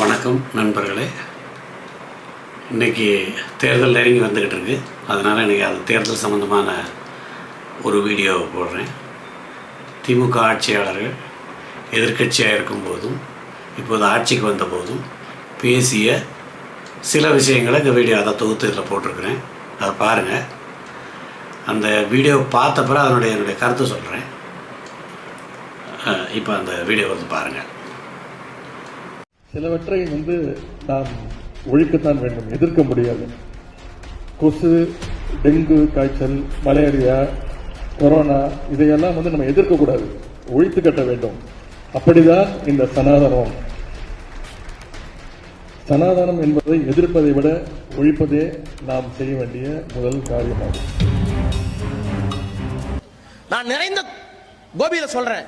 வணக்கம் நண்பர்களே. இன்றைக்கி தேர்தல் நெருங்கி வந்துக்கிட்டு இருக்கு. அதனால் இன்றைக்கி அது தேர்தல் சம்மந்தமான ஒரு வீடியோ போடுறேன். திமுக ஆட்சியாளர்கள் எதிர்க்கட்சியாக இருக்கும்போதும் இப்போது ஆட்சிக்கு வந்த போதும் பேசிய சில விஷயங்களை இந்த வீடியோ அதை தொகுத்து இதில் போட்டிருக்கிறேன். அதை பாருங்கள் அந்த வீடியோ பார்த்தப்பறம் அதனுடைய என்னுடைய கருத்தை சொல்கிறேன் இப்போ அந்த வீடியோ வந்து பாருங்கள் சிலவற்றை வந்து நாம் ஒழிக்கத்தான் வேண்டும் எதிர்க்க முடியாது. கொசு டெங்கு காய்ச்சல் மலேரியா கொரோனா இதையெல்லாம் வந்து நம்ம எதிர்க்கக்கூடாது ஒழித்து கட்ட வேண்டும். அப்படிதான் இந்த சனாதனம். சனாதனம் என்பதை எதிர்ப்பதை விட ஒழிப்பதே நாம் செய்ய வேண்டிய முதல் காரியமாகும். நான் நிறைந்த கோபியில சொல்றேன்.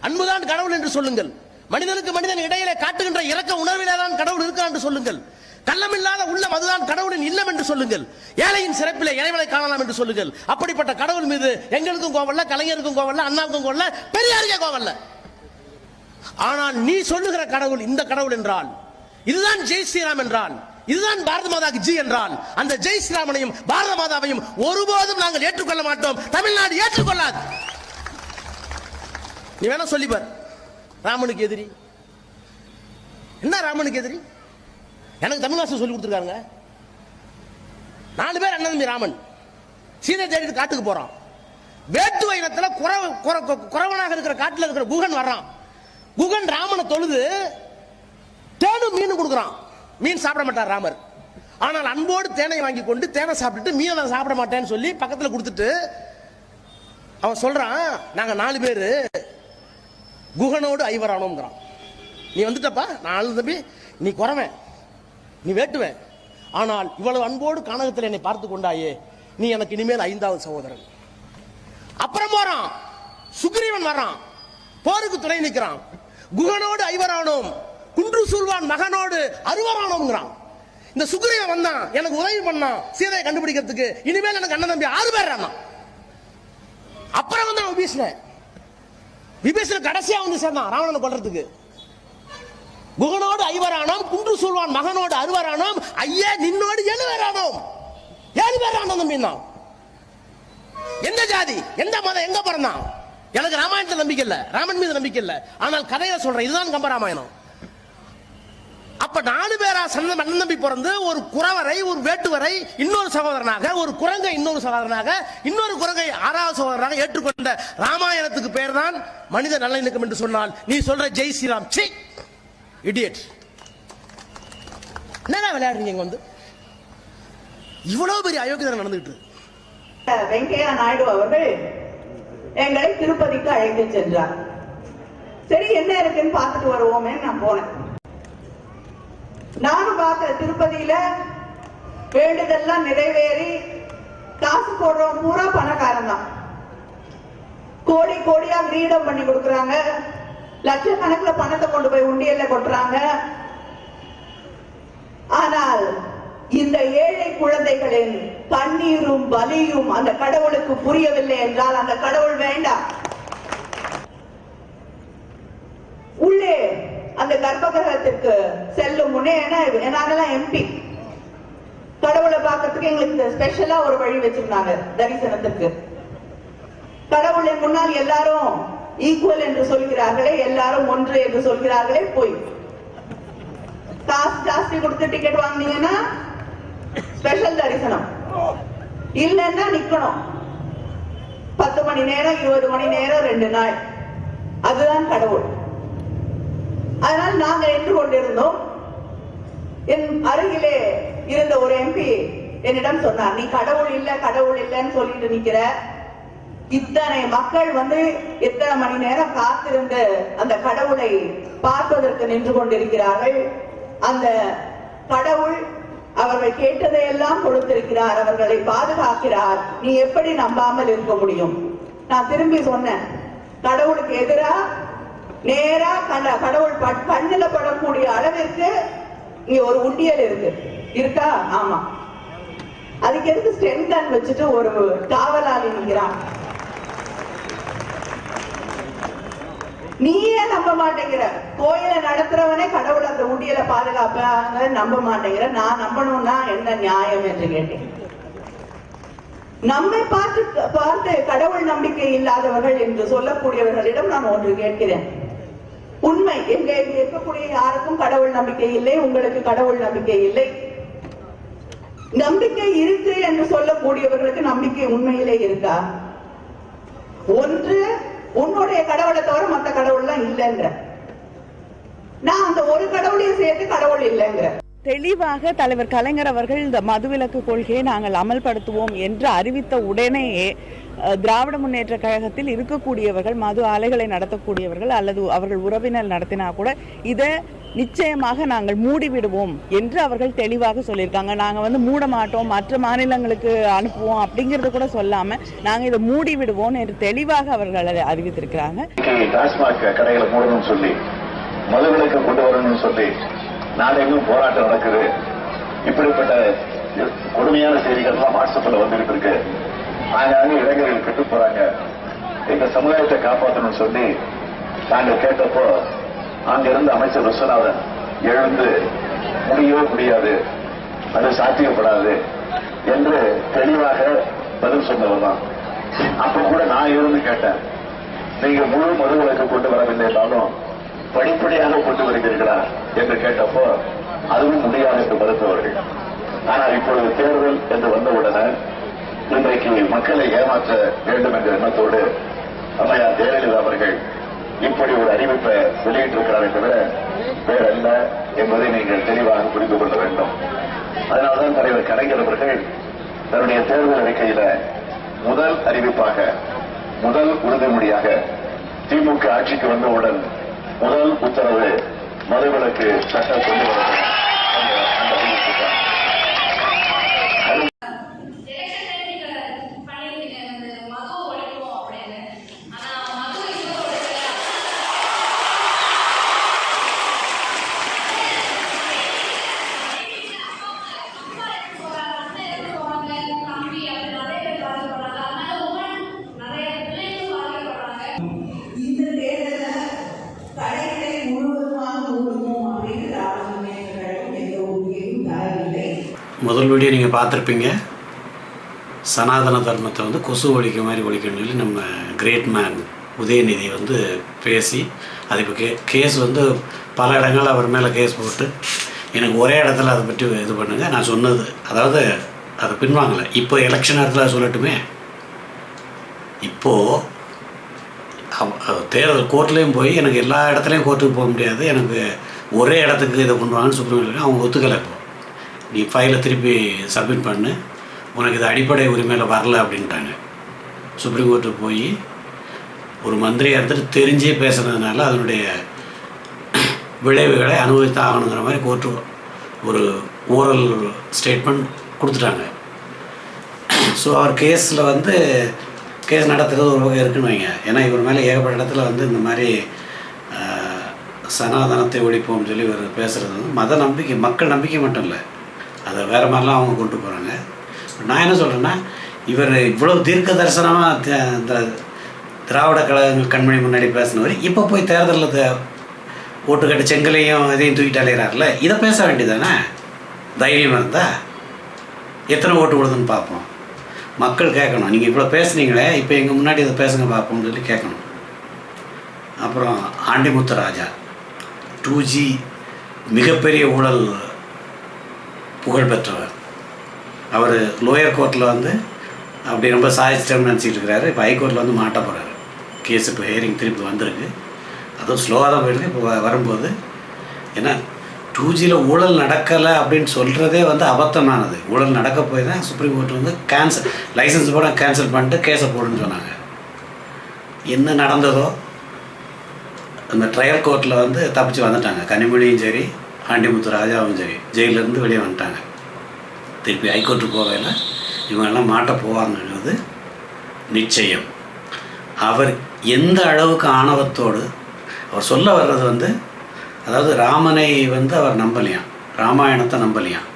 அன்புதான் கடவுள் என்று சொல்லுங்கள். மனிதனுக்கு மனிதன் இடையிலே காட்டுகின்ற இறக்க உணர்விலே தான் கடவுள் இருக்கிறான் என்று சொல்லுங்கள். கள்ளமில்லாத உள்ளம் அதுதான் கடவுளின் இல்லம் என்று சொல்லுங்கள். ஏழையின் சிறப்பிலே இறைவனை காணலாம் என்று சொல்லுங்கள். அப்படிப்பட்ட கடவுள் மீது எங்களுக்கும் கோவல்ல கலைஞருக்கும் கோவல்ல அண்ணாவுக்கும் கோவல்ல பெரியாருக்கே கோவல்ல ஆனால் நீ சொல்லுகிற கடவுள் இந்த கடவுள் என்றால் இதுதான் ஜெய் ஸ்ரீராம் என்றால் இதுதான் பாரத மாதாக்கு ஜி என்றால் அந்த ஜெய் ஸ்ரீராமனையும் பாரத மாதாவையும் ஒருபோதும் நாங்கள் ஏற்றுக்கொள்ள மாட்டோம். தமிழ்நாடு ஏற்றுக்கொள்ளாது. நீ வேணா சொல்லிப்பார். ராமனுக்கு எதிரி. என்ன ராமனுக்கு எதிரி? எனக்கு தமிழ்நாசம் சொல்லி கொடுத்துருக்காங்க நாலு பேர் அண்ணன் தம்பி ராமன். சீதை தேடிட்டு காட்டுக்கு போறான். வேட்டுவ இனத்துல குறவ குறவனாக இருக்கிற காட்டில் இருக்கிற குகன் வர்றான். குகன் ராமனை தொழுது தேனும் மீன் கொடுக்குறான். மீன் சாப்பிட மாட்டார் ராமர். ஆனால் அன்போடு தேனை வாங்கி கொண்டு தேனை சாப்பிட்டுட்டு மீனை நான் சாப்பிட மாட்டேன்னு சொல்லி பக்கத்தில் கொடுத்துட்டு அவன் சொல்றான் நாங்கள் நாலு பேர் குகனோடு ஐவரானோங்கிறான். நீ வந்துட்டப்பா நாலு தம்பி நீ குறவன் நீ வேட்டுவேன். ஆனால் இவ்வளவு அன்போடு கானகத்தில் என்னை பார்த்து கொண்டாயே நீ எனக்கு இனிமேல் ஐந்தாவது சகோதரன். அப்புறம் போறான். சுக்ரீவன் வரான் போருக்கு துணை நிற்கிறான். குகனோடு ஐவரானோம். குன்று சூழ்வான் மகனோடு அறுவரானோங்கிறான் இந்த சுக்ரீவன் வந்தான். எனக்கு உதவி பண்ணான். சீதையை கண்டுபிடிக்கிறதுக்கு. இனிமேல் எனக்கு அண்ணன் தம்பி ஆறு பேர் அப்புறம் வந்து அவன் விபீஷணன் விபீஷன் கடைசியா வந்து சேர்ந்தான் ராவணனை கொள்றதுக்கு குகனோடு ஐவரானோம் குன்று சொல்வான் மகனோடு அறுவரானோம் ஐயா நின்னோடு ஏழு பேரானோம் ஏழு பேரானோம் தம்பின்னா எந்த ஜாதி எந்த மதம் எங்க பிறந்தான்? எனக்கு ராமாயணத்தை நம்பிக்கை இல்ல. ராமன் மீது நம்பிக்கை இல்லை. ஆனால் கதையை சொல்றேன் இதுதான் கம்பராமாயணம். அப்ப நாலு பேரா சந்த அண்ணன் தம்பி பிறந்து ஒரு குறவரை ஒரு வேட்டுவரை இன்னொரு சகோதரனாக ஒரு குரங்கை இன்னொரு சகோதரனாக இன்னொரு குரங்கை ஆறாவது சகோதரனாக ஏற்றுக்கொண்ட ராமாயணத்துக்கு பேர் தான் மனித நல்லிணக்கம் என்று சொன்னால் நீ சொல்ற ஜெய் ஸ்ரீராம். சி இடியட் என்ன விளையாடுறீங்க இங்க வந்து? இவ்வளவு பெரிய அயோக்கியதை நடந்துட்டு வெங்கையா நாயுடு அவர்கள் எங்களை திருப்பதிக்கு அழைத்து சென்றார். சரி என்ன இருக்குன்னு பார்த்துட்டு வருவோமே நான் போனேன். நானும் பார்த்த திருப்பதியில வேண்டுதெல்லாம் நிறைவேறி காசு போடுறோம் பூரா பணக்காரன் தான். கோடி கோடியா கிரீடம் பண்ணி கொடுக்கறாங்க. லட்சக்கணக்கில் பணத்தை கொண்டு போய் உண்டியல்ல கொட்டுறாங்க. ஆனால் இந்த ஏழை குழந்தைகளின் கண்ணீரும் பலியும் அந்த கடவுளுக்கு புரியவில்லை என்றால் அந்த கடவுள் வேண்டாம் உள்ளே அந்த கர்ப்பகிரகத்திற்கு செல்லும் முன்னே ஏன்னா நாங்கெல்லாம் எம்பி கடவுளை பார்க்கறதுக்கு எங்களுக்கு ஸ்பெஷலா ஒரு வழி வச்சிருந்தாங்க தரிசனத்துக்கு கடவுளின் முன்னால் எல்லாரும் ஈக்குவல் என்று சொல்கிறார்களே எல்லாரும் ஒன்று என்று சொல்கிறார்களே போய். காசு ஜாஸ்தி கொடுத்து டிக்கெட் வாங்கினீங்கன்னா ஸ்பெஷல் தரிசனம். இல்லைன்னா நிக்கணும். பத்து மணி நேரம் இருபது மணி நேரம் ரெண்டு நாள். அதுதான் கடவுள். அதனால் நாங்கள் நின்று கொண்டிருந்தோம். என் அருகிலே இருந்த ஒரு எம்பி என்னிடம் சொன்னார் நீ கடவுள் இல்ல கடவுள் இல்லைன்னு சொல்லிட்டு நிக்கிற. இத்தனை மக்கள் வந்து எத்தனை மணி நேரம் காத்திருந்து அந்த கடவுளை பார்ப்பதற்கு நின்று கொண்டிருக்கிறார்கள். அந்த கடவுள் அவர்கள் கேட்டதையெல்லாம் கொடுத்திருக்கிறார் அவர்களை பாதுகாக்கிறார். நீ எப்படி நம்பாமல் இருக்க முடியும்? நான் திரும்பி சொன்னேன் கடவுளுக்கு எதிராக நேரா கண்ட கடவுள் பட்- கண்ணுல படக்கூடிய அளவிற்கு இங்க ஒரு உண்டியல் இருக்கு. இருக்கா? ஆமா. அதுக்கு எதுக்கு ஸ்டென் வச்சுட்டு ஒரு காவலாளி நிற்கிறான் நீயே நம்ப மாட்டேங்கிற. கோயில நடத்துறவனே கடவுள் அந்த உண்டியல பாதுகாப்பாங்க நம்ப மாட்டேங்கிற. நான் நம்பணும்னா என்ன நியாயம் என்று கேட்டேன். நம்மை பார்த்து பார்த்து கடவுள் நம்பிக்கை இல்லாதவர்கள் என்று சொல்லக்கூடியவர்களிடம் நான் ஒன்று கேட்கிறேன். உண்மை. எங்க இருக்கக்கூடிய யாருக்கும் கடவுள் நம்பிக்கை இல்லை உங்களுக்கு கடவுள் நம்பிக்கை இல்லை. நம்பிக்கை இருக்கு என்று சொல்லக்கூடியவர்களுக்கு நம்பிக்கை உண்மையிலே இருக்கா? ஒன்று உன்னுடைய கடவுளை தவிர மத்த கடவுள்லாம் இல்லைன்ற நான் அந்த ஒரு கடவுளையும் சேர்த்து கடவுள் இல்லைங்கிற தெளிவாக தலைவர் கலைஞர் அவர்கள் இந்த மதுவிலக்கு கொள்கையை நாங்கள் அமல்படுத்துவோம் என்று அறிவித்த உடனேயே திராவிட முன்னேற்ற கழகத்தில் இருக்கக்கூடியவர்கள் மது ஆலைகளை நடத்தக்கூடியவர்கள் அல்லது அவர்கள் உறவினர் நடத்தினா கூட இதை நிச்சயமாக நாங்கள் மூடிவிடுவோம் என்று அவர்கள் தெளிவாக சொல்லியிருக்காங்க. நாங்கள் வந்து மூட மாட்டோம் மற்ற மாநிலங்களுக்கு அனுப்புவோம் அப்படிங்கறது கூட சொல்லாம நாங்கள் இதை மூடி விடுவோம் என்று தெளிவாக அவர்கள் அதை அறிவித்திருக்கிறாங்க டாஸ்மாக் கடைகளை மூடணும்னு சொல்லி மதுவிலக்கு கொண்டு வரணும்னு சொல்லி நாடெங்கும் போராட்டம் நடக்குது. இப்படிப்பட்ட கொடுமையான செய்திகள்லாம் வாட்ஸ்அப்ல வந்துகிட்டு இருக்கு. ஆங்காங்க இளைஞர்கள் கெட்டு போறாங்க. இந்த சமுதாயத்தை காப்பாற்றணும்னு சொல்லி நாங்கள் கேட்டப்போ அங்கிருந்த அமைச்சர் விஸ்வநாதன் எழுந்து முடியவே முடியாது அது சாத்தியப்படாது என்று தெளிவாக பதில் சொன்னவர் தான். அப்ப கூட நான் இருந்து கேட்டேன் நீங்க முழு மதுவிலக்கு கொண்டு வரவில்லை என்றாலும் படிப்படியாக கொண்டு வருகிறீர்களா? என்று கேட்டப்போ அதுவும் முடியாது என்று மறுத்தவர்கள் ஆனால் இப்பொழுது தேர்தல் என்று வந்தவுடனே இன்றைக்கு மக்களை ஏமாற்ற வேண்டும் என்ற எண்ணத்தோடு அம்மையார் ஜெயலலிதா அவர்கள் இப்படி ஒரு அறிவிப்பை வெளியிட்டிருக்கிறாரே தவிர வேறல்ல என்பதை நீங்கள் தெளிவாக புரிந்து கொள்ள வேண்டும். அதனால்தான் தலைவர் கலைஞர் அவர்கள் தன்னுடைய தேர்தல் அறிக்கையில முதல் அறிவிப்பாக முதல் உறுதிமொழியாக திமுக ஆட்சிக்கு வந்தவுடன் முதல் உத்தரவு மதுவிலக்கு சட்டம் கொண்டு வர முதல் வீடியோ நீங்கள் பார்த்துருப்பீங்க. சனாதன தர்மத்தை வந்து கொசு ஒழிக்க மாதிரி ஒழிக்கணும்னு சொல்லி நம்ம கிரேட் மேன் உதயநிதி வந்து பேசி அது இப்போ கே கேஸ் வந்து பல இடங்கள் அவர் மேலே கேஸ் போட்டு எனக்கு ஒரே இடத்துல அதை பற்றி இது பண்ணுங்கள் நான் சொன்னது அதாவது அதை பின்வாங்கலை. இப்போ எலெக்ஷன் இடத்துல சொல்லட்டுமே? இப்போது தேர்தல் கோர்ட்லேயும் போய் எனக்கு எல்லா இடத்துலையும் கோர்ட்டுக்கு போக முடியாது. எனக்கு ஒரே இடத்துக்கு இதை பண்ணுவாங்கன்னு சுப்ரீம் அவங்க ஒத்துக்கலை இப்போ. நீ ஃபைலை திருப்பி சப்மிட் பண்ணு. உனக்கு இது அடிப்படை உரிமையில் வரல அப்படின்ட்டாங்க. சுப்ரீம் கோர்ட்டுக்கு போய் ஒரு மந்திரியை எடுத்துட்டு தெரிஞ்சே பேசுனதுனால அதனுடைய விளைவுகளை அனுபவித்து ஆகணுங்கிற மாதிரி கோர்ட்டு ஒரு ஓரல் ஸ்டேட்மெண்ட் கொடுத்துட்டாங்க. ஸோ அவர் கேஸில் வந்து கேஸ் நடத்துகிறது ஒரு வகை இருக்குன்னு வைங்க. ஏன்னா இவர் மேலே ஏகப்பட்ட இடத்துல வந்து இந்த மாதிரி சனாதனத்தை ஒழிப்போம்னு சொல்லி இவர் பேசுகிறது வந்து மத நம்பிக்கை மக்கள் நம்பிக்கை மட்டும் இல்லை. அதை வேறு மாதிரிலாம் அவங்க கொண்டு போகிறாங்க நான் என்ன சொல்கிறேன்னா இவர் இவ்வளோ தீர்க்க தரிசனமாக இந்த திராவிட கழகங்கள் கண்மணி முன்னாடி பேசினவர் இப்போ போய் தேர்தலில் ஓட்டு கட்டு செங்கலையும் இதையும் தூக்கிட்டு அலையிறார்ல இதை பேச வேண்டியதானே தைரியம் இருந்தா எத்தனை ஓட்டு விடுதுன்னு பார்ப்போம். மக்கள் கேட்கணும் நீங்கள் இவ்வளோ பேசுனீங்களே இப்போ எங்கள் முன்னாடி இதை பேசுங்க பார்ப்போம்னு சொல்லி கேட்கணும். அப்புறம் ஆண்டிமுத்து ராஜா டூ ஜி மிகப்பெரிய ஊழல் புகழ் பெற்றவர் அவர் லோயர் கோர்ட்டில் வந்து அப்படி ரொம்ப சாதிச்சிட்டோம்னு நினச்சிட்டு இருக்கிறாரு. இப்போ ஹைகோர்ட்டில் வந்து மாட்ட போகிறாரு கேஸ் இப்போ ஹியரிங் திருப்பி வந்திருக்கு. அதுவும் ஸ்லோவாக தான் போயிருக்கு. இப்போ வரும்போது ஏன்னா டூ ஜியில் ஊழல் நடக்கலை அப்படின்னு சொல்கிறதே வந்து அபத்தமானது. ஊழல் நடக்க போய் தான் சுப்ரீம் கோர்ட் வந்து கேன்சல் லைசன்ஸ் கூட கேன்சல் பண்ணிட்டு கேஸை போடுன்னு சொன்னாங்க. என்ன நடந்ததோ அந்த ட்ரையல் கோர்ட்டில் வந்து தப்பிச்சு வந்துட்டாங்க. கனிமொழியும் சரி பாண்டிமுத்து ராஜாவும் சரி ஜெயிலேருந்து வெளியே வந்துட்டாங்க. திருப்பி ஹைகோர்ட்டு போகையில் இவங்கெல்லாம் மாட்ட போவாங்கன்றது நிச்சயம். அவர் எந்த அளவுக்கு ஆணவத்தோடு அவர் சொல்ல வர்றது வந்து அதாவது ராமனை வந்து அவர் நம்பலையாம் ராமாயணத்தை நம்பலையாம்.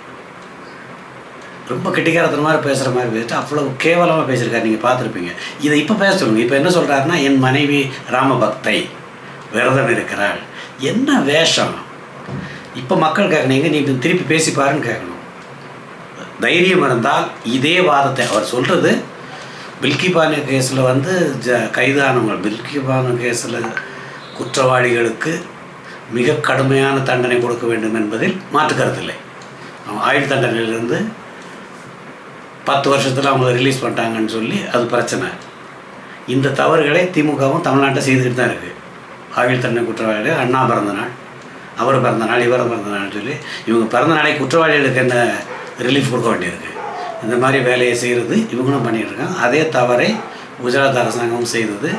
ரொம்ப கெட்டிக்காரத்தனமாக பேசுகிற மாதிரி பேசிட்டு அவ்வளோ கேவலமாக பேசியிருக்காரு. நீங்கள் பார்த்துருப்பீங்க. இதை இப்போ பேச சொல்லுங்க. இப்போ என்ன சொல்கிறாருன்னா என் மனைவி ராம பக்தை விரதம் இருக்கிறாள் என்ன வேஷம்? இப்போ மக்கள் கேட்கணும் எங்கே நீங்கள் திருப்பி பேசி பாருன்னு கேட்கணும் தைரியம் இருந்தால் இதே வாதத்தை அவர் சொல்கிறது பில்கி பானு கேஸில் வந்து ஜ கைதானவங்க. பில்கி பானு கேஸில் குற்றவாளிகளுக்கு மிக கடுமையான தண்டனை கொடுக்க வேண்டும் என்பதில் மாற்றுக்கருத்தில்லை அவன் ஆயுள் தண்டனையிலிருந்து பத்து வருஷத்தில் அவங்கள ரிலீஸ் பண்ணிட்டாங்கன்னு சொல்லி அது பிரச்சனை. இந்த தவறுகளை திமுகவும் தமிழ்நாட்டை செய்துக்கிட்டு தான் இருக்குது ஆயுள் தண்டனை குற்றவாளிகள் அண்ணா பிறந்த நாள். அவர் பிறந்த நாள் இவர் பிறந்த நாள் சொல்லி இவங்க பிறந்த நாளைக்கு குற்றவாளிகளுக்கு என்ன ரிலீஃப் கொடுக்க வேண்டியிருக்கு. இந்த மாதிரி வேலையை செய்கிறது இவங்களும் பண்ணிகிட்ருக்காங்க இருக்காங்க. அதே தவறை குஜராத் அரசாங்கமும் செய்தது.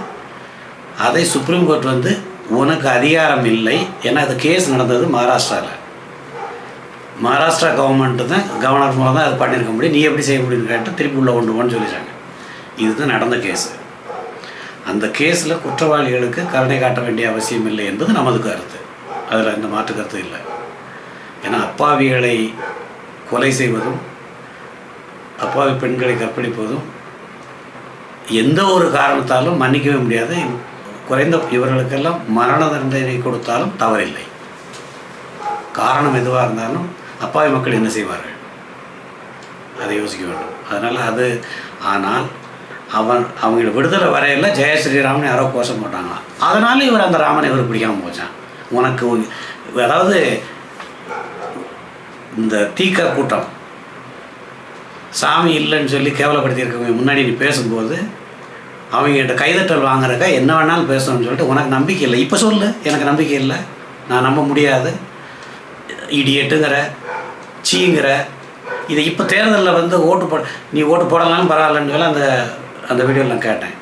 அதை சுப்ரீம் கோர்ட் வந்து உனக்கு அதிகாரம் இல்லை ஏன்னா அது கேஸ் நடந்தது மகாராஷ்டிராவில் மகாராஷ்டிரா கவர்மெண்ட்டு தான் கவர்னர் மூலம் தான் அது பண்ணியிருக்க முடியும். நீ எப்படி செய்ய முடியும்னு கேட்டால் திருப்பி உள்ள கொண்டு போன்னு சொல்லிட்டாங்க. இதுதான் நடந்த கேஸு அந்த கேஸில் குற்றவாளிகளுக்கு கருணை காட்ட வேண்டிய அவசியம் இல்லை என்பது நமது கருத்து. அதில் எந்த மாற்று கருத்து இல்லை. ஏன்னா அப்பாவிகளை கொலை செய்வதும் அப்பாவி பெண்களை கற்பழிப்பதும் எந்த ஒரு காரணத்தாலும் மன்னிக்கவே முடியாது. குறைந்த இவர்களுக்கெல்லாம் மரண தண்டனை கொடுத்தாலும் தவறில்லை. காரணம் எதுவாக இருந்தாலும் அப்பாவி மக்கள் என்ன செய்வார்கள்? அதை யோசிக்க வேண்டும். அதனால் அது ஆனால் அவன் அவங்கள விடுதலை வரையில் ஜெய ஸ்ரீராமன் யாரோ கோஷம் போட்டாங்களாம். அதனால இவர் அந்த ராமனை இவர் பிடிக்காமல் போச்சான் உனக்கு அதாவது இந்த தீக்க கூட்டம். சாமி இல்லைன்னு சொல்லி கேவலப்படுத்தியிருக்கவங்க முன்னாடி நீ பேசும்போது அவங்ககிட்ட கைதட்டல் வாங்குறக்க என்ன வேணாலும் பேசணும்னு சொல்லிட்டு உனக்கு நம்பிக்கை இல்லை. இப்போ சொல்லு எனக்கு நம்பிக்கை இல்லை. நான் நம்ப முடியாது. இடியட்டுங்கிற சீங்கிற இதை இப்போ தேர்தலில் வந்து ஓட்டு போட நீ ஓட்டு போடலாம்னு பரவாயில்லன்னு சொல்லி அந்த அந்த வீடியோவில் நான் கேட்டேன்.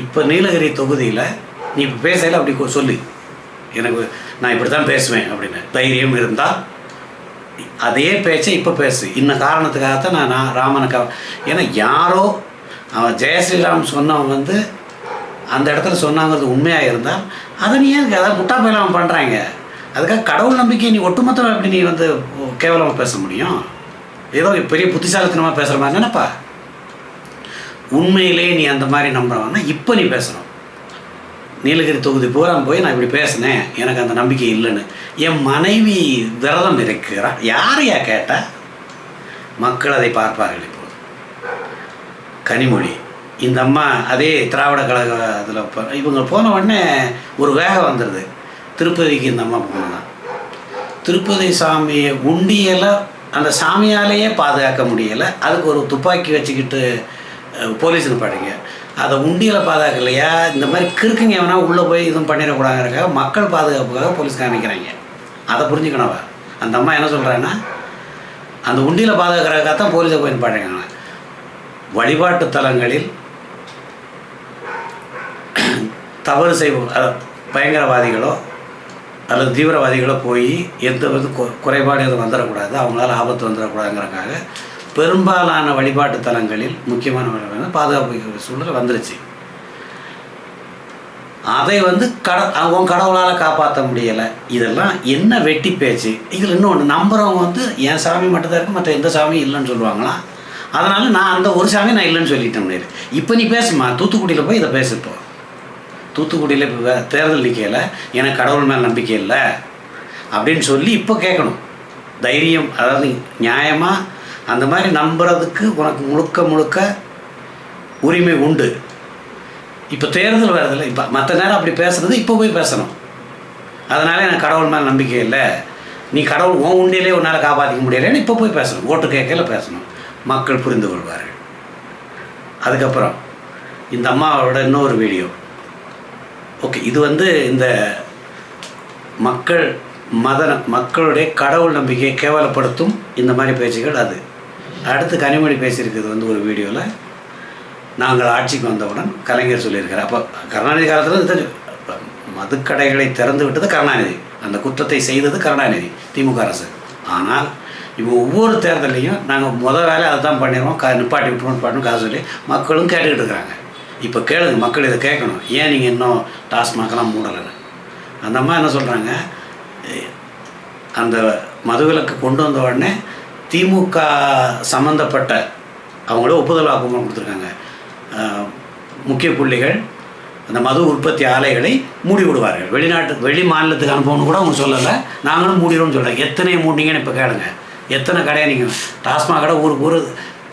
இப்போ நீலகிரி தொகுதியில் நீ இப்போ பேசையில் அப்படி சொல்லு. எனக்கு நான் இப்படி தான் பேசுவேன் அப்படின்னு. தைரியம் இருந்தால் அதே பேச்சை இப்போ பேசு. இன்ன காரணத்துக்காகத்தான் நான் நான் ராமனுக்கு க ஏன்னா யாரோ அவன் ஜெயஸ்ரீராம் சொன்னவன் வந்து அந்த இடத்துல சொன்னாங்கிறது உண்மையாக இருந்தால் அதை நீ ஏன் அதாவது முட்டா அவன் பண்ணுறாங்க அதுக்காக கடவுள் நம்பிக்கை நீ ஒட்டுமொத்தமாக எப்படி நீ வந்து கேவலமாக பேச முடியும்? ஏதோ பெரிய புத்திசாலித்தனமாக பேசுகிற மாதிரி நினைப்பா உண்மையிலே நீ அந்த மாதிரி நம்புறவன்னா இப்போ நீ பேசுகிறோம் நீலகிரி தொகுதி பூரா போய் நான் இப்படி பேசினேன். எனக்கு அந்த நம்பிக்கை இல்லைன்னு. என் மனைவி விரதம் இருக்கிறா? யாரையா கேட்டா? மக்கள் அதை பார்ப்பார்கள் இப்போது. கனிமொழி இந்த அம்மா அதே திராவிட கழக இதில் இவங்க போன உடனே ஒரு வேகம் வந்துடுது திருப்பதிக்கு இந்த அம்மா போனான் திருப்பதி சாமியை உண்டியலை அந்த சாமியாலேயே பாதுகாக்க முடியலை. அதுக்கு ஒரு துப்பாக்கி வச்சுக்கிட்டு போலீஸ் நிப்பாடுங்க அதை உண்டியலை பாதுகாக்கலையா இந்த மாதிரி கிறுக்குங்க எவனா உள்ளே போய் இதுவும் பண்ணிடக்கூடாதுங்கிறக்காக மக்கள் பாதுகாப்புக்காக போலீஸ் காமிக்கிறாங்க அதை புரிஞ்சுக்கணவா அந்த அம்மா என்ன சொல்கிறாங்கன்னா அந்த உண்டியலை பாதுகாக்கிறதுக்காக தான் போலீஸை போய் பண்ணுறாங்க வழிபாட்டு தலங்களில் தவறு செய்வோம் அதை பயங்கரவாதிகளோ அல்லது தீவிரவாதிகளோ போய் எந்த வித குறைபாடு எதுவும் வந்துடக்கூடாது. அவங்களால ஆபத்து வந்துடக்கூடாதுங்கிறக்காக பெரும்பாலான வழிபாட்டு தலங்களில் முக்கியமான வழிபாடு பாதுகாப்பு சூழல் வந்துருச்சு. அதை வந்து கட உன் கடவுளால் காப்பாற்ற முடியலை. இதெல்லாம் என்ன வெட்டி பேச்சு? இதில் இன்னொன்று நம்புறவங்க வந்து என் சாமி மட்டும்தான் இருக்குது மற்ற எந்த சாமியும் இல்லைன்னு சொல்லுவாங்களாம் அதனால் நான் அந்த ஒரு சாமி நான் இல்லைன்னு சொல்லிட்டேன் முடியாது இப்போ நீ பேசுமா? தூத்துக்குடியில் போய் இதை பேசு தூத்துக்குடியில் இப்போ தேர்தல் நிற்கையில் எனக்கு கடவுள் மேலே நம்பிக்கை இல்லை. அப்படின்னு சொல்லி இப்போ கேட்கணும். தைரியம் அதாவது நியாயமாக அந்த மாதிரி நம்புறதுக்கு உனக்கு முழுக்க முழுக்க உரிமை உண்டு. இப்போ தேர்தல் வருதில்ல இப்போ மற்ற நேரம் அப்படி பேசுறது இப்போ போய் பேசணும். அதனால எனக்கு கடவுள் மேலே நம்பிக்கை இல்லை. நீ கடவுள் உன் உண்டியிலே உன்னால் காப்பாற்றிக்க முடியலைன்னு இப்போ போய் பேசணும். ஓட்டு கேட்கல பேசணும். மக்கள் புரிந்து கொள்வார்கள். அதுக்கப்புறம் இந்த அம்மாவோட இன்னொரு வீடியோ. ஓகே இது வந்து இந்த மக்கள் மத மக்களுடைய கடவுள் நம்பிக்கையை கேவலப்படுத்தும் இந்த மாதிரி பேச்சுகள் அது. அடுத்து கனிமொழி பேசியிருக்கிறது வந்து ஒரு வீடியோவில் நாங்கள் ஆட்சிக்கு வந்தவுடன் கலைஞர் சொல்லியிருக்கார் அப்போ கருணாநிதி காலத்தில் தெரியும். மதுக்கடைகளை திறந்து விட்டது கருணாநிதி. அந்த குற்றத்தை செய்தது கருணாநிதி திமுக அரசு. ஆனால் இப்போ ஒவ்வொரு தேர்தலையும் நாங்கள் முதல் வேலை அதை தான் பண்ணிடுவோம் கா நிப்பாட்டி விட்டுருவோம் நிப்பாட்டணும் காசு சொல்லி மக்களும் கேட்டுக்கிட்டு இருக்கிறாங்க. இப்போ கேளுங்க மக்கள் இதை கேட்கணும். ஏன் நீங்கள் இன்னும் டாஸ்மாகலாம் மூடலைன்னு? அந்த அம்மா என்ன சொல்கிறாங்க அந்த மதுவிலக்கு கொண்டு வந்த உடனே திமுக சம்மந்தப்பட்ட அவங்களும் ஒப்புதல் வாக்குமூலம் கொடுத்துருக்காங்க. முக்கிய புள்ளிகள் அந்த மது உற்பத்தி ஆலைகளை மூடி விடுவார்கள் வெளிநாட்டு வெளி மாநிலத்துக்கு அனுப்பணும்னு கூட அவங்க சொல்லலை. நாங்களும் மூடிடுவோம்னு சொல்கிறேன் எத்தனை மூடிங்கன்னு இப்போ கேளுங்க. எத்தனை கடையை நீங்கள் டாஸ்மாக கடை ஊருக்கு ஊர்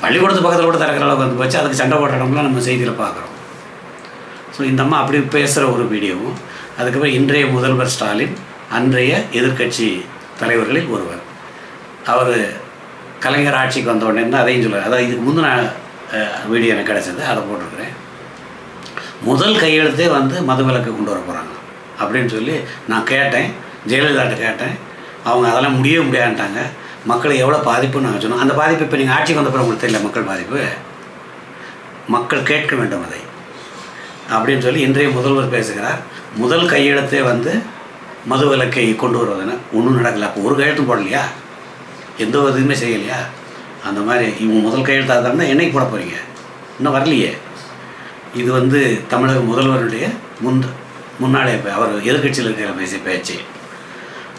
பள்ளிக்கூடத்து பக்கத்தில் கூட திறக்கிற அளவுக்கு வந்து போச்சு. அதுக்கு சண்டை போடுற இடம்லாம் நம்ம செய்தியில் பார்க்குறோம் ஸோ இந்த அம்மா அப்படி பேசுகிற ஒரு வீடியோவும் அதுக்கப்புறம் இன்றைய முதல்வர் ஸ்டாலின் அன்றைய எதிர்க்கட்சி தலைவர்களில் ஒருவர். அவர் கலைஞர் ஆட்சிக்கு வந்த உடனே தான் அதையும் சொல்லுவேன் அதாவது இதுக்கு முந்தின வீடியோ எனக்கு கிடைச்சது. அதை போட்டிருக்கிறேன். முதல் கையெழுத்தே வந்து மதுவிலக்கு கொண்டு வர போகிறாங்க அப்படின்னு சொல்லி நான் கேட்டேன். ஜெயலலிதாட்ட கேட்டேன். அவங்க அதெல்லாம் முடியவே முடியாதுட்டாங்க மக்கள் எவ்வளோ பாதிப்புன்னு நாங்கள் சொன்னோம். அந்த பாதிப்பு இப்போ நீங்கள் ஆட்சிக்கு வந்தப்பறம் உங்களுக்கு தெரியல மக்கள் பாதிப்பு? மக்கள் கேட்க வேண்டும் அதை. அப்படின்னு சொல்லி இன்றைய முதல்வர் பேசுகிறார். முதல் கையெழுத்தே வந்து மதுவிலக்கை கொண்டு வருவதுன்னு ஒன்றும் நடக்கல. அப்போ ஒரு கையெழுத்தும் போடலையா? எந்த ஒரு இதுவுமே செய்யலையா? அந்த மாதிரி இவங்க முதல் கையெழுத்தாக இருந்தால் என்னைக்கு போட போகிறீங்க இன்னும் வரலையே. இது வந்து தமிழக முதல்வருடைய முன் முன்னாடியே அவர் எதிர்க்கட்சியில் இருக்கிற பேசிய பேச்சு.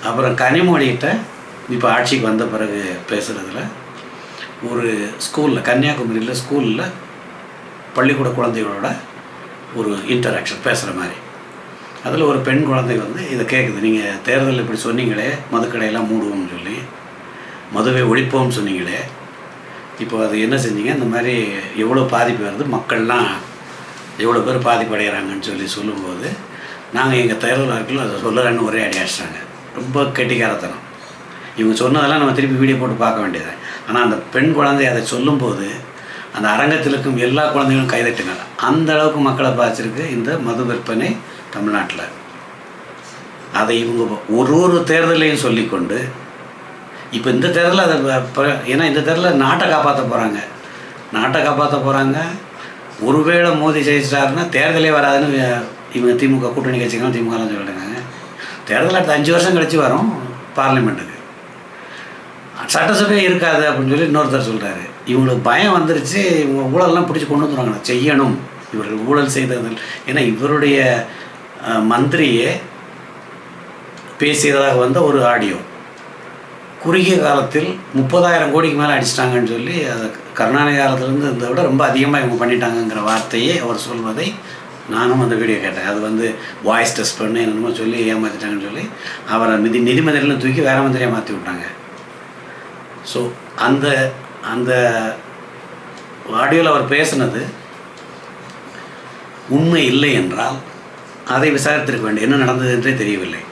அப்புறம் கனிமொழிகிட்ட இப்போ ஆட்சிக்கு வந்த பிறகு பேசுகிறதுல ஒரு ஸ்கூலில் கன்னியாகுமரியில் ஸ்கூலில் பள்ளிக்கூட குழந்தைகளோட ஒரு இன்டராக்ஷன் பேசுகிற மாதிரி. அதில் ஒரு பெண் குழந்தை வந்து இதை கேட்குது நீங்கள் தேர்தலில் இப்படி சொன்னீங்களே மதுக்கடையெல்லாம் மூடுவோம்னு சொல்லி. மதுவை ஒழிப்போம்னு சொன்னீங்களே இப்போ அது என்ன செஞ்சீங்க? இந்த மாதிரி எவ்வளோ பாதிப்பு வருது? மக்கள்லாம் எவ்வளோ பேர் பாதிப்படைகிறாங்கன்னு சொல்லி சொல்லும்போது நாங்கள் எங்கள் தேர்தல் அதை சொல்லலான்னு ஒரே அடி அடிச்சிட்டாங்க. ரொம்ப கெட்டிக்காரத்தனம். இவங்க சொன்னதெல்லாம் நம்ம திருப்பி வீடியோ போட்டு பார்க்க வேண்டியது ஆனால் அந்த பெண் குழந்தை அதை சொல்லும்போது அந்த அரங்கத்தில் இருக்கும் எல்லா குழந்தைகளும் கைதட்டுங்க அந்த அளவுக்கு மக்களை பாதிச்சிருக்கு இந்த மது விற்பனை தமிழ்நாட்டில். அதை இவங்க ஒரு ஒரு தேர்தலையும் சொல்லிக்கொண்டு இப்போ இந்த தேர்தலில் அதை ஏன்னா இந்த தேர்தலில் நாட்டை காப்பாற்ற போகிறாங்க நாட்டை காப்பாற்ற போகிறாங்க ஒருவேளை மோதி ஜெயிச்சிட்டாருன்னா தேர்தலே வராதுன்னு இவங்க திமுக கூட்டணி கட்சிகளும் திமுகலாம் சொல்லிட்டாங்க. தேர்தல் அடுத்த அஞ்சு வருஷம் கழிச்சு வரும் பார்லிமெண்ட்டுக்கு. சட்டசபை இருக்காது அப்படின்னு சொல்லி இன்னொருத்தர் சொல்கிறாரு இவங்களுக்கு பயம் வந்துருச்சு. இவங்க ஊழல்லாம் பிடிச்சி கொண்டு வந்துருவாங்க செய்யணும். இவர்கள் ஊழல் செய்ததில் ஏன்னா இவருடைய மந்திரியே பேசியதாக வந்த ஒரு ஆடியோ. குறுகிய காலத்தில் முப்பதாயிரம் கோடிக்கு மேலே அடிச்சிட்டாங்கன்னு சொல்லி அதை கருணாநிதி காலத்திலேருந்து இருந்ததை விட ரொம்ப அதிகமாக இவங்க பண்ணிட்டாங்கங்கிற வார்த்தையே அவர் சொல்வதை நானும் அந்த வீடியோ கேட்டேன். அது வந்து வாய்ஸ் டெஸ்ட் பண்ணு என்னமோ சொல்லி ஏமாற்றிட்டாங்கன்னு சொல்லி அவரை நிதி நிதி மந்திரிலாம் தூக்கி வேற மந்திரியாக மாற்றி விட்டாங்க. ஸோ அந்த அந்த ஆடியோவில் அவர் பேசுனது உண்மை இல்லை என்றால் அதை விசாரித்திருக்க வேண்டும். என்ன நடந்தது என்றே தெரியவில்லை.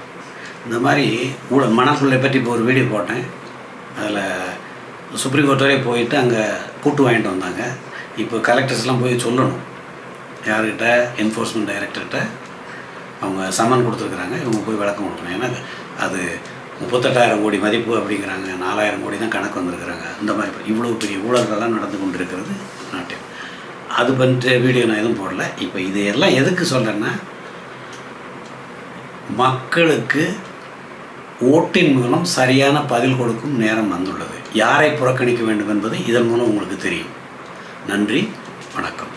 இந்த மாதிரி மூட மணக்குள்ளை பற்றி இப்போ ஒரு வீடியோ போட்டேன். அதில் சுப்ரீம் கோர்ட் வரையும் போயிட்டு அங்கே கூட்டு வாங்கிட்டு வந்தாங்க. இப்போ கலெக்டர்ஸ்லாம் போய் சொல்லணும். யார்கிட்ட? என்ஃபோர்ஸ்மெண்ட் டைரக்டர்கிட்ட அவங்க சம்மன் கொடுத்துருக்குறாங்க. இவங்க போய் விளக்கம் கொடுக்கணும். ஏன்னா அது முப்பத்தெட்டாயிரம் கோடி மதிப்பு அப்படிங்கிறாங்க. நாலாயிரம் கோடி தான் கணக்கு வந்திருக்கிறாங்க. இந்த மாதிரி இவ்வளோ பெரிய ஊழல்கள்லாம் நடந்து கொண்டு இருக்கிறது நாட்டில். அது பண்ணிட்டு வீடியோ நான் எதுவும் போடல. இப்போ இதையெல்லாம் எதுக்கு சொல்கிறேன்னா மக்களுக்கு ஓட்டின் மூலம் சரியான பதில் கொடுக்கும் நேரம் வந்துள்ளது. யாரை புறக்கணிக்க வேண்டும் என்பது இதன் மூலம் உங்களுக்கு தெரியும். நன்றி வணக்கம்.